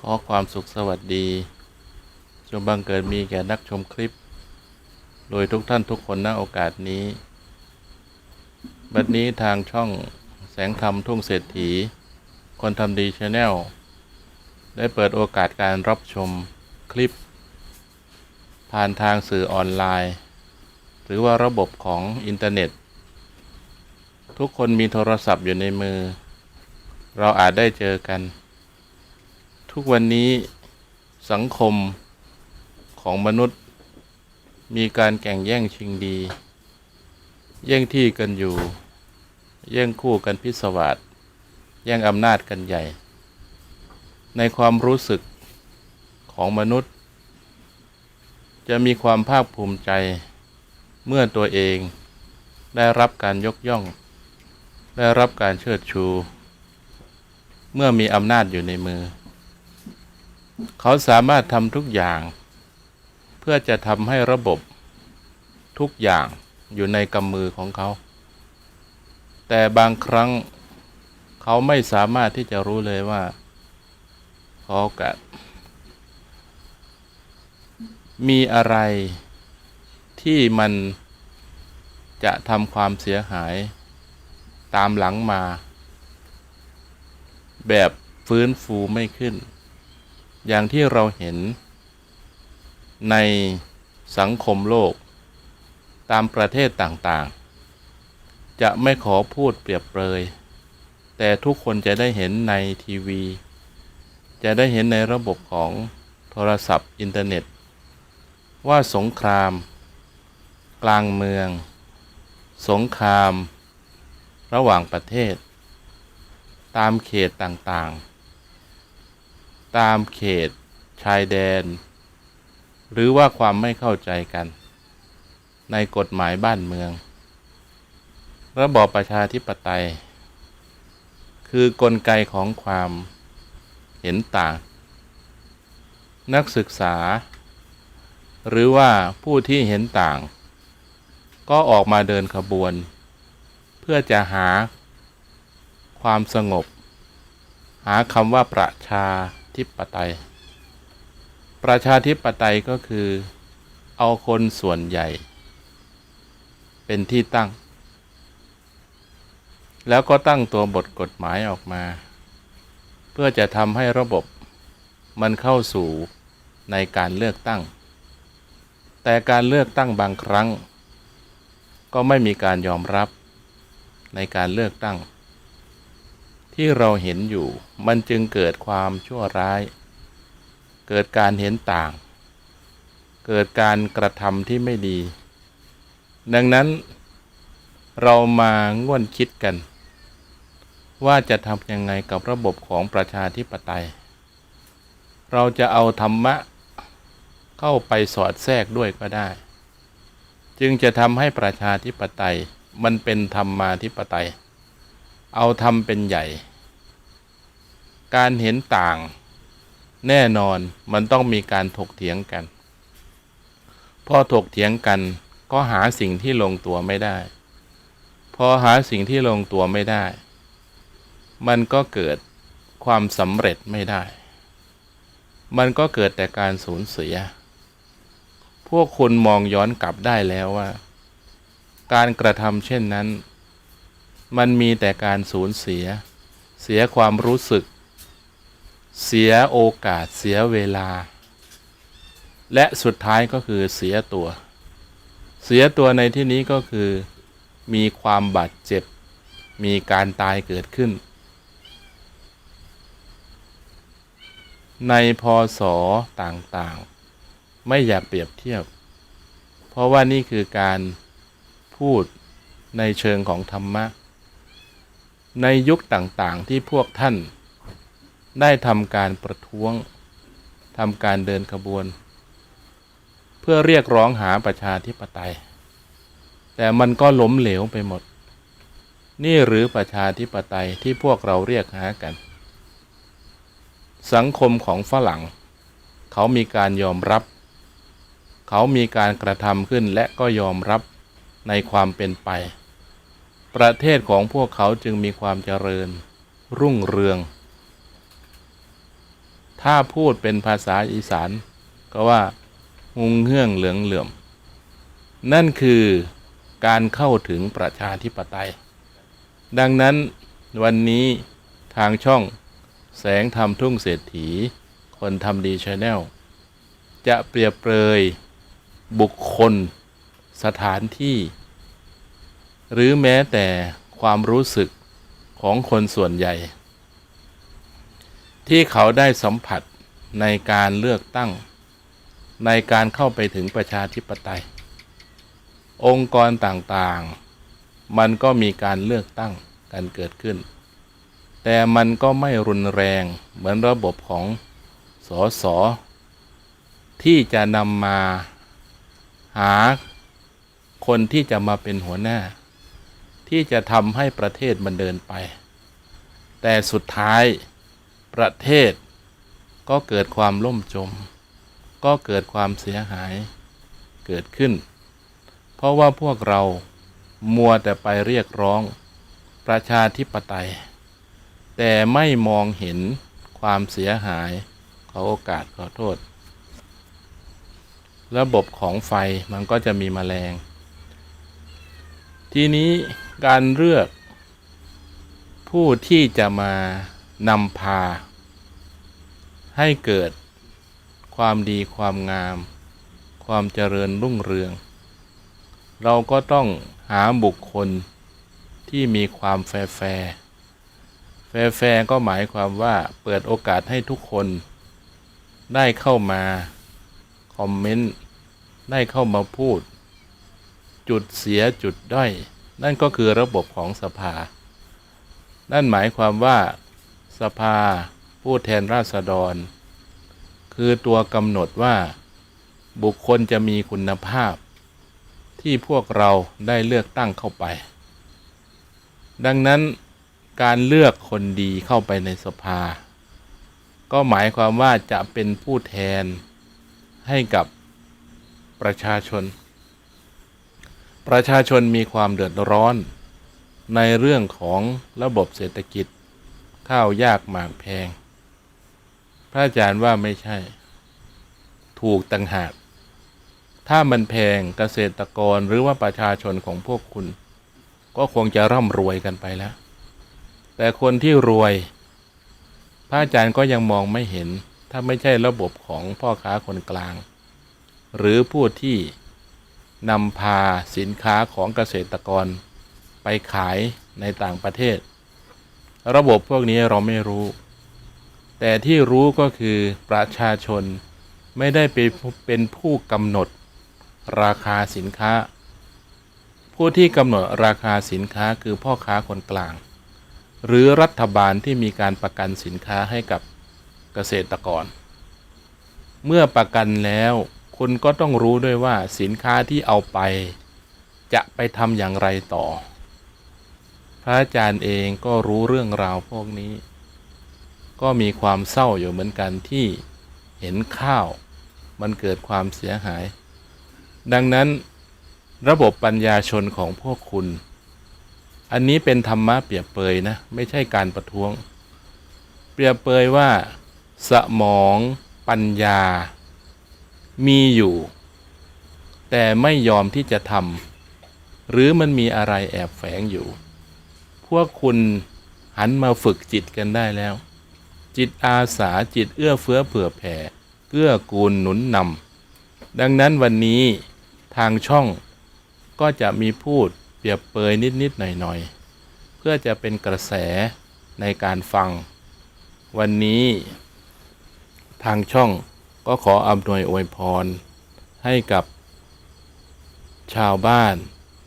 ขอความสุขสวัสดี จงบังเกิดมีแก่นักชมคลิป โดยทุกท่านทุกคนณโอกาสนี้ บัดนี้ทางช่องแสงธรรมทุ่งเศรษฐี คนทำดีชาแนลได้เปิดโอกาสการรับชมคลิป ผ่านทางสื่อออนไลน์ หรือว่าระบบของอินเทอร์เน็ต ทุกคนมีโทรศัพท์อยู่ในมือ เราอาจได้เจอกัน ทุกวันนี้สังคมของมนุษย์ มีการแข่งแย่งชิงดี แย่งที่กันอยู่ แย่งคู่กันพิศวาสแย่งอำนาจกันใหญ่ ในความรู้สึกของมนุษย์ จะมีความภาคภูมิใจ เมื่อตัวเองได้รับการยกย่อง ได้รับการเชิดชู เมื่อมีอำนาจอยู่ในมือ เขาสามารถทำทุกอย่าง เพื่อจะทำให้ระบบทุกอย่างอยู่ในกำมือของเขา แต่บางครั้งเขาไม่สามารถที่จะรู้เลยว่าเขากะมีอะไรที่มันจะทำความเสียหายตามหลังมา แบบฟื้นฟูไม่ขึ้น อย่างที่เราเห็นในสังคมโลก ตามประเทศต่างๆ จะไม่ขอพูดเปรียบเปรย แต่ทุกคนจะได้เห็นในทีวี จะได้เห็นในระบบของโทรศัพท์อินเทอร์เน็ต ว่าสงคราม กลางเมือง สงคราม ระหว่างประเทศ ตามเขตต่างๆ ตามเขต ชายแดน หรือว่าความไม่เข้าใจกัน ในกฎหมายบ้านเมือง ระบอบประชาธิปไตย คือกลไกของความเห็นต่าง นักศึกษา หรือว่าผู้ที่เห็นต่าง ก็ออกมาเดินขบวน เพื่อจะหาความสงบ หาคำว่าประชา ธิปไตย ประชาธิปไตยก็คือ เอาคนส่วนใหญ่ เป็นที่ตั้ง แล้วก็ตั้งตัวบทกฎหมายออกมา เพื่อจะทำให้ระบบมันเข้าสู่ในการเลือกตั้ง แต่การเลือกตั้งบางครั้ง ก็ไม่มีการยอมรับในการเลือกตั้ง ที่เราเห็นอยู่ มันจึงเกิดความชั่วร้าย เกิดการเห็นต่าง เกิดการกระทำที่ไม่ดี ดังนั้นเรามาง่วนคิดกัน ว่าจะทำยังไงกับระบบของประชาธิปไตย เราจะเอาธรรมะเข้าไปสอดแทรกด้วยก็ได้ จึงจะทำให้ประชาธิปไตยมันเป็นธรรมาธิปไตย เอาธรรมเป็นใหญ่ การเห็นต่าง แน่นอนมันต้องมีการถกเถียงกัน พอถกเถียงกันก็หาสิ่งที่ลงตัวไม่ได้ พอหาสิ่งที่ลงตัวไม่ได้ มันก็เกิดความสำเร็จไม่ได้ มันก็เกิดแต่การสูญเสีย พวกคุณมองย้อนกลับได้แล้วว่า การกระทำเช่นนั้น มันมีแต่การสูญเสีย เสียความรู้สึก เสียโอกาสเสียเวลา และสุดท้ายก็คือเสียตัว เสียตัวในที่นี้ก็คือ มีความบาดเจ็บ มีการตายเกิดขึ้น ในพศต่างๆ ไม่อยากเปรียบเทียบ เพราะว่านี่คือการพูดในเชิงของธรรมะ ในยุคต่างๆที่พวกท่าน ได้ทำการประท้วงทำการเดินขบวน เพื่อเรียกร้องหาประชาธิปไตย แต่มันก็ล้มเหลวไปหมด นี่หรือประชาธิปไตยที่พวกเราเรียกหากัน สังคมของฝรั่ง เขามีการยอมรับ เขามีการกระทำขึ้นและก็ยอมรับในความเป็นไป ประเทศของพวกเขาจึงมีความเจริญ รุ่งเรือง ถ้าพูดเป็นภาษาอีสาน ก็ว่าหงเฮื่องเหลืองเหลื่อม นั่นคือการเข้าถึงประชาธิปไตย ดังนั้นวันนี้ทางช่องแสงธรรมทุ่งเศรษฐี คนทำดีชาแนล จะเปรียบเปรยบุคคลสถานที่ หรือแม้แต่ความรู้สึกของคนส่วนใหญ่ ที่เขาได้สัมผัสในการเลือกตั้ง ในการเข้าไปถึงประชาธิปไตย องค์กรต่างๆ มันก็มีการเลือกตั้งกันเกิดขึ้น แต่มันก็ไม่รุนแรงเหมือนระบบของสสที่จะนำมาหาคนที่จะมาเป็นหัวหน้า ที่จะทำให้ประเทศมันเดินไป แต่สุดท้ายประเทศก็เกิดความล่มจม ก็เกิดความเสียหายเกิดขึ้น เพราะว่าพวกเรามัวแต่ไปเรียกร้องประชาธิปไตย แต่ไม่มองเห็นความเสียหายขอโอกาสขอโทษ ระบบของไฟมันก็จะมีแมลง ทีนี้ การเลือก ผู้ที่จะมานำพา ให้เกิดความดีความงาม ความเจริญรุ่งเรือง เราก็ต้องหาบุคคลที่มีความแฟร์แฟร์แฟร์แฟร์ก็หมายความว่าเปิดโอกาสให้ทุกคน ได้เข้ามา คอมเมนต์ ได้เข้ามาพูด จุดเสียจุดด้อย นั่นก็คือระบบของสภา นั่นหมายความว่าสภาผู้แทนราษฎร คือตัวกำหนดว่า บุคคลจะมีคุณภาพ ที่พวกเราได้เลือกตั้งเข้าไป ดังนั้นการเลือกคนดีเข้าไปในสภา ก็หมายความว่าจะเป็นผู้แทนให้กับประชาชน ประชาชนมีความเดือดร้อน ในเรื่องของระบบเศรษฐกิจ ข้าวยากหมากแพง พระอาจารย์ว่าไม่ใช่ ถูกต่างหาก ถ้ามันแพงเกษตรกรหรือว่าประชาชนของพวกคุณ ก็คงจะร่ำรวยกันไปแล้ว แต่คนที่รวย พระอาจารย์ก็ยังมองไม่เห็น ถ้าไม่ใช่ระบบของพ่อค้าคนกลาง หรือผู้ที่ นำพาสินค้าของเกษตรกรไปขายในต่างประเทศ ระบบพวกนี้เราไม่รู้ แต่ที่รู้ก็คือประชาชนไม่ได้ไปเป็นผู้กำหนดราคาสินค้า ผู้ที่กำหนดราคาสินค้าคือพ่อค้าคนกลาง หรือรัฐบาลที่มีการประกันสินค้าให้กับเกษตรกร เมื่อประกันแล้ว คุณก็ต้องรู้ด้วยว่าสินค้าที่เอาไป จะไปทำอย่างไรต่อ พระอาจารย์เองก็รู้เรื่องราวพวกนี้ ก็มีความเศร้าอยู่เหมือนกันที่เห็นข้าว มันเกิดความเสียหาย ดังนั้นระบบปัญญาชนของพวกคุณ อันนี้เป็นธรรมะเปรียบเปยนะ ไม่ใช่การประท้วง เปรียบเปยว่า สมอง ปัญญา มีอยู่ แต่ไม่ยอมที่จะทำหรือมันมีอะไรแอบแฝงอยู่ พวกคุณหันมาฝึกจิตกันได้แล้ว จิตอาสาจิตเอื้อเฟื้อเผื่อแผ่เกื้อกูลหนุนนำดังนั้นวันนี้ทางช่องก็จะมีพูดเปรียบเปยนิดๆหน่อยๆ เพื่อจะเป็นกระแสในการฟัง วันนี้ทางช่อง ก็ขออำนวยอวยพร ให้กับชาวบ้าน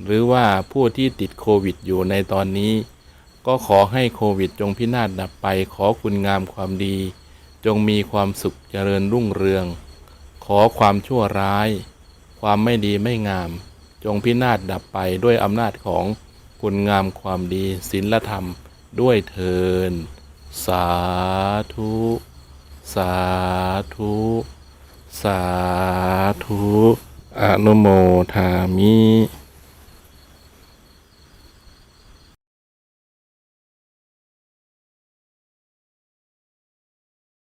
หรือว่าผู้ที่ติดโควิดอยู่ในตอนนี้ ก็ขอให้โควิดจงพินาศดับไป ขอคุณงามความดี จงมีความสุขเจริญรุ่งเรือง ขอความชั่วร้าย ความไม่ดีไม่งาม จงพินาศดับไปด้วยอำนาจของคุณงามความดีศีลธรรมด้วยเทินสาธุ สาธุ สาธุ อนุโมทามิ